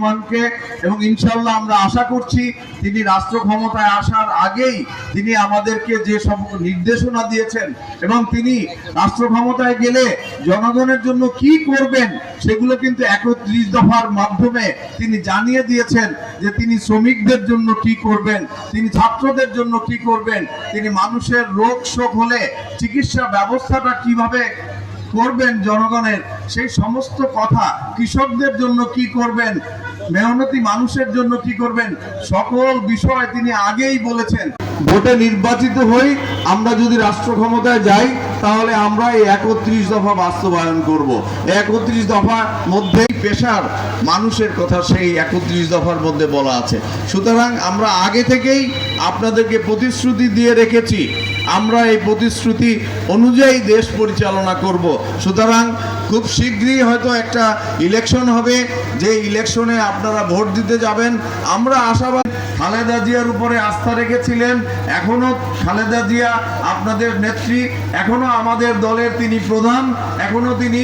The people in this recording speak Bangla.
রহমানকে এবং ইনশাল্লাহ আমরা আশা করছি তিনি রাষ্ট্র ক্ষমতায় আসার আগেই তিনি আমাদেরকে যে সব নির্দেশনা দিয়েছেন এবং তিনি রাষ্ট্র ক্ষমতায় গেলে জনগণের জন্য কি করবেন সেগুলো কিন্তু একত্রিশ দফার মাধ্যমে তিনি জানিয়ে দিয়েছেন যে তিনি শ্রমিকদের জন্য কি করবেন, তিনি ছাত্রদের জন্য কি করবেন, তিনি মানুষের রোগ শোক হলে চিকিৎসা ব্যবস্থাটা কীভাবে করবেন জনগণের, সেই সমস্ত কথা কৃষকদের জন্য কি করবেন মেহনতি মানুষের জন্য কি করবেন? সকল বিষয় তিনি আগেই বলেছেন। ভোটে নির্বাচিত হই, আমরা যদি রাষ্ট্র ক্ষমতায় যাই, তাহলে আমরা এই একত্রিশ দফা বাস্তবায়ন করব। একত্রিশ দফার মধ্যেই পেশার মানুষের কথা সেই একত্রিশ দফার মধ্যে বলা আছে। সুতরাং আমরা আগে থেকেই আপনাদেরকে প্রতিশ্রুতি দিয়ে রেখেছি আমরা এই প্রতিশ্রুতি অনুযায়ী দেশ পরিচালনা করব। সুতরাং খুব শীঘ্রই হয়তো একটা ইলেকশন হবে। যে ইলেকশনে আপনারা ভোট দিতে যাবেন, আমরা আশাবাদ খালেদা জিয়ার উপরে আস্থা রেখেছিলেন। এখনও খালেদা জিয়া আপনাদের নেত্রী এখনও আমাদের দলের তিনি প্রধান এখনও তিনি